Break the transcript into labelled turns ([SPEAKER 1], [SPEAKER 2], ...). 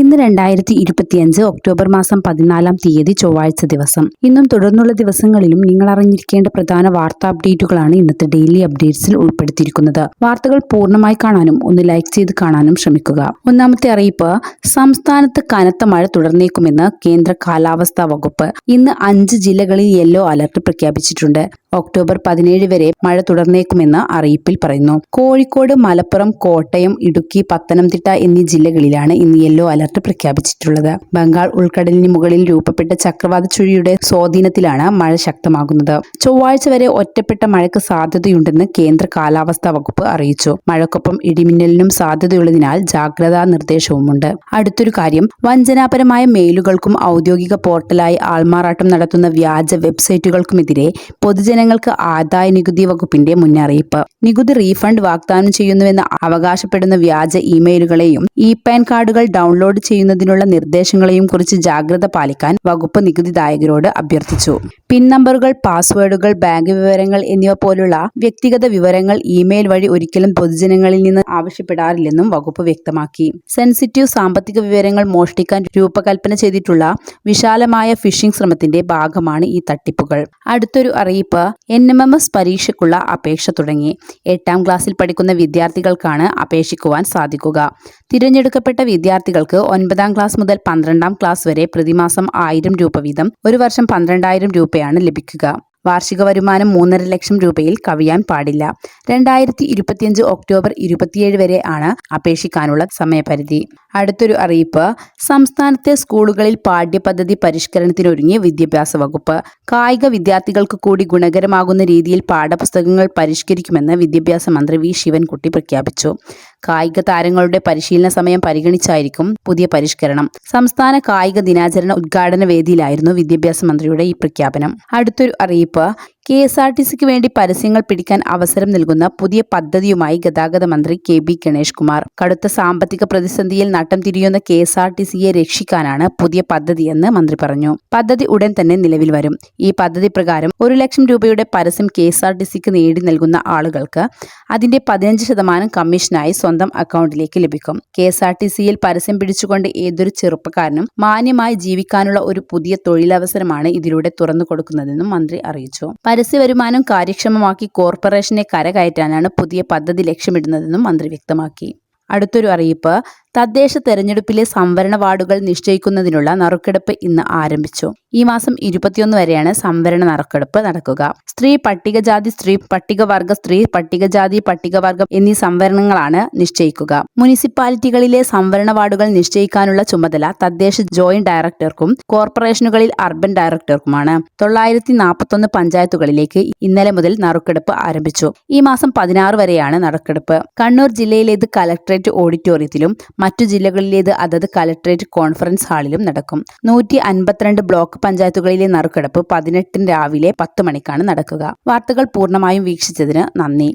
[SPEAKER 1] ഇന്ന് രണ്ടായിരത്തി ഇരുപത്തിയഞ്ച് ഒക്ടോബർ മാസം പതിനാലാം തീയതി ചൊവ്വാഴ്ച ദിവസം ഇന്നും തുടർന്നുള്ള ദിവസങ്ങളിലും നിങ്ങൾ അറിഞ്ഞിരിക്കേണ്ട പ്രധാന വാർത്താ അപ്ഡേറ്റുകളാണ് ഇന്നത്തെ ഡെയിലി അപ്ഡേറ്റ്സിൽ ഉൾപ്പെടുത്തിയിരിക്കുന്നത് വാർത്തകൾ പൂർണ്ണമായി കാണാനും ഒന്ന് ലൈക്ക് ചെയ്ത് കാണാനും ശ്രമിക്കുക ഒന്നാമത്തെ അറിയിപ്പ് സംസ്ഥാനത്ത് കനത്ത മഴ തുടർന്നേക്കുമെന്ന് കേന്ദ്ര കാലാവസ്ഥാ വകുപ്പ് ഇന്ന് അഞ്ച് ജില്ലകളിൽ യെല്ലോ അലർട്ട് പ്രഖ്യാപിച്ചിട്ടുണ്ട് ഒക്ടോബർ പതിനേഴ് വരെ മഴ തുടർന്നേക്കുമെന്ന് അറിയിപ്പിൽ പറയുന്നു കോഴിക്കോട് മലപ്പുറം കോട്ടയം ഇടുക്കി പത്തനംതിട്ട എന്നീ ജില്ലകളിലാണ് ഇന്ന് യെല്ലോ അലർട്ട് അലർട്ട് പ്രഖ്യാപിച്ചിട്ടുള്ളത് ബംഗാൾ ഉൾക്കടലിന് മുകളിൽ രൂപപ്പെട്ട ചക്രവാത ചുഴിയുടെ സ്വാധീനത്തിലാണ് മഴ ശക്തമാകുന്നത് ചൊവ്വാഴ്ച വരെ ഒറ്റപ്പെട്ട മഴയ്ക്ക് സാധ്യതയുണ്ടെന്ന് കേന്ദ്ര കാലാവസ്ഥാ വകുപ്പ് അറിയിച്ചു മഴക്കൊപ്പം ഇടിമിന്നലിനും സാധ്യതയുള്ളതിനാൽ ജാഗ്രതാ നിർദ്ദേശവുമുണ്ട് അടുത്തൊരു കാര്യം വഞ്ചനാപരമായ മെയിലുകൾക്കും ഔദ്യോഗിക പോർട്ടലായി ആൾമാറാട്ടം നടത്തുന്ന വ്യാജ വെബ്സൈറ്റുകൾക്കുമെതിരെ പൊതുജനങ്ങൾക്ക് ആദായ നികുതി വകുപ്പിന്റെ മുന്നറിയിപ്പ് നികുതി റീഫണ്ട് വാഗ്ദാനം ചെയ്യുന്നുവെന്ന് അവകാശപ്പെടുന്ന വ്യാജ ഇമെയിലുകളെയും ഇ പാൻ കാർഡുകൾ ഡൗൺലോഡ് ചെയ്യുന്നതിനുള്ള നിർദ്ദേശങ്ങളെയും കുറിച്ച് ജാഗ്രത പാലിക്കാൻ വകുപ്പ് നികുതിദായകരോട് അഭ്യർത്ഥിച്ചു പിൻ നമ്പറുകൾ പാസ്വേഡുകൾ ബാങ്ക് വിവരങ്ങൾ എന്നിവ പോലുള്ള വ്യക്തിഗത വിവരങ്ങൾ ഇമെയിൽ വഴി ഒരിക്കലും പൊതുജനങ്ങളിൽ നിന്ന് ആവശ്യപ്പെടാറില്ലെന്നും വകുപ്പ് വ്യക്തമാക്കി സെൻസിറ്റീവ് സാമ്പത്തിക വിവരങ്ങൾ മോഷ്ടിക്കാൻ രൂപകൽപ്പന ചെയ്തിട്ടുള്ള വിശാലമായ ഫിഷിംഗ് ശ്രമത്തിന്റെ ഭാഗമാണ് ഈ തട്ടിപ്പുകൾ അടുത്തൊരു അറിയിപ്പ് എൻ എം എം എസ് പരീക്ഷയ്ക്കുള്ള അപേക്ഷ തുടങ്ങി എട്ടാം ക്ലാസ്സിൽ പഠിക്കുന്ന വിദ്യാർത്ഥികൾക്കാണ് അപേക്ഷിക്കുവാൻ സാധിക്കുക തിരഞ്ഞെടുക്കപ്പെട്ട വിദ്യാർത്ഥികൾക്ക് ഒൻപതാം ക്ലാസ് മുതൽ പന്ത്രണ്ടാം ക്ലാസ് വരെ പ്രതിമാസം ആയിരം രൂപ വീതം ഒരു വർഷം പന്ത്രണ്ടായിരം രൂപ രൂപയാണ് ലഭിക്കുക വാർഷിക വരുമാനം മൂന്നര ലക്ഷം രൂപയിൽ കവിയാൻ പാടില്ല രണ്ടായിരത്തി ഇരുപത്തിയഞ്ച് ഒക്ടോബർ ഇരുപത്തിയേഴ് വരെ ആണ് അപേക്ഷിക്കാനുള്ള സമയപരിധി അടുത്തൊരു അറിയിപ്പ് സംസ്ഥാനത്തെ സ്കൂളുകളിൽ പാഠ്യപദ്ധതി പരിഷ്കരണത്തിനൊരുങ്ങിയ വിദ്യാഭ്യാസ വകുപ്പ് കായിക വിദ്യാർത്ഥികൾക്ക് കൂടി ഗുണകരമാകുന്ന രീതിയിൽ പാഠപുസ്തകങ്ങൾ പരിഷ്കരിക്കുമെന്ന് വിദ്യാഭ്യാസ മന്ത്രി വി ശിവൻകുട്ടി പ്രഖ്യാപിച്ചു കായിക താരങ്ങളുടെ പരിശീലന സമയം പരിഗണിച്ചായിരിക്കും പുതിയ പരിഷ്കരണം സംസ്ഥാന കായിക ദിനാചരണ ഉദ്ഘാടന വേദിയിലായിരുന്നു വിദ്യാഭ്യാസ മന്ത്രിയുടെ ഈ പ്രഖ്യാപനം അടുത്തൊരു അറിയിപ്പ് കെ എസ് ആർ ടി സിക്ക് വേണ്ടി പരസ്യങ്ങൾ പിടിക്കാൻ അവസരം നൽകുന്ന പുതിയ പദ്ധതിയുമായി ഗതാഗത മന്ത്രി കെ ബി ഗണേഷ് കുമാർ കടുത്ത സാമ്പത്തിക പ്രതിസന്ധിയിൽ നട്ടം തിരിയുന്ന കെ എസ് ആർ ടി സിയെ രക്ഷിക്കാനാണ് പുതിയ പദ്ധതിയെന്ന് മന്ത്രി പറഞ്ഞു പദ്ധതി ഉടൻ തന്നെ നിലവിൽ വരും ഈ പദ്ധതി പ്രകാരം ഒരു ലക്ഷം രൂപയുടെ പരസ്യം കെ എസ് ആർ ടി സിക്ക് നേടി നൽകുന്ന ആളുകൾക്ക് അതിന്റെ പതിനഞ്ച് ശതമാനം കമ്മീഷനായി സ്വന്തം അക്കൗണ്ടിലേക്ക് ലഭിക്കും കെ എസ് ആർ ടി സിയിൽ പരസ്യം പിടിച്ചുകൊണ്ട് ഏതൊരു ചെറുപ്പക്കാരനും മാന്യമായി ജീവിക്കാനുള്ള ഒരു പുതിയ തൊഴിലവസരമാണ് ഇതിലൂടെ തുറന്നു കൊടുക്കുന്നതെന്നും മന്ത്രി അറിയിച്ചു വരുമാനം കാര്യക്ഷമമാക്കി കോർപ്പറേഷനെ കരകയറ്റാനാണ് പുതിയ പദ്ധതി ലക്ഷ്യമിടുന്നതെന്നും മന്ത്രി വ്യക്തമാക്കി അടുത്തൊരു അറിയിപ്പ് തദ്ദേശ തെരഞ്ഞെടുപ്പിലെ സംവരണ വാർഡുകൾ നിശ്ചയിക്കുന്നതിനുള്ള നറുക്കെടുപ്പ് ഇന്ന് ആരംഭിച്ചു ഈ മാസം ഇരുപത്തിയൊന്ന് വരെയാണ് സംവരണ നറുക്കെടുപ്പ് നടക്കുക സ്ത്രീ പട്ടികജാതി സ്ത്രീ പട്ടികവർഗ സ്ത്രീ പട്ടികജാതി പട്ടികവർഗം എന്നീ സംവരണങ്ങളാണ് നിശ്ചയിക്കുക മുനിസിപ്പാലിറ്റികളിലെ സംവരണ വാർഡുകൾ നിശ്ചയിക്കാനുള്ള ചുമതല തദ്ദേശ ജോയിന്റ് ഡയറക്ടർക്കും കോർപ്പറേഷനുകളിൽ അർബൻ ഡയറക്ടർക്കുമാണ് തൊള്ളായിരത്തി നാൽപ്പത്തൊന്ന് പഞ്ചായത്തുകളിലേക്ക് ഇന്നലെ മുതൽ നറുക്കെടുപ്പ് ആരംഭിച്ചു ഈ മാസം പതിനാറ് വരെയാണ് നറുക്കെടുപ്പ് കണ്ണൂർ ജില്ലയിലേത് കലക്ട്രേറ്റ് ഓഡിറ്റോറിയത്തിലും മറ്റു ജില്ലകളിലേത് അതത് കലക്ട്രേറ്റ് കോൺഫറൻസ് ഹാളിലും നടക്കും നൂറ്റി അൻപത്തിരണ്ട് ബ്ലോക്ക് പഞ്ചായത്തുകളിലെ നറുക്കെടുപ്പ് പതിനെട്ടിന് രാവിലെ പത്ത് മണിക്കാണ് നടക്കുക വാർത്തകൾ പൂർണ്ണമായും വീക്ഷിച്ചതിന് നന്ദി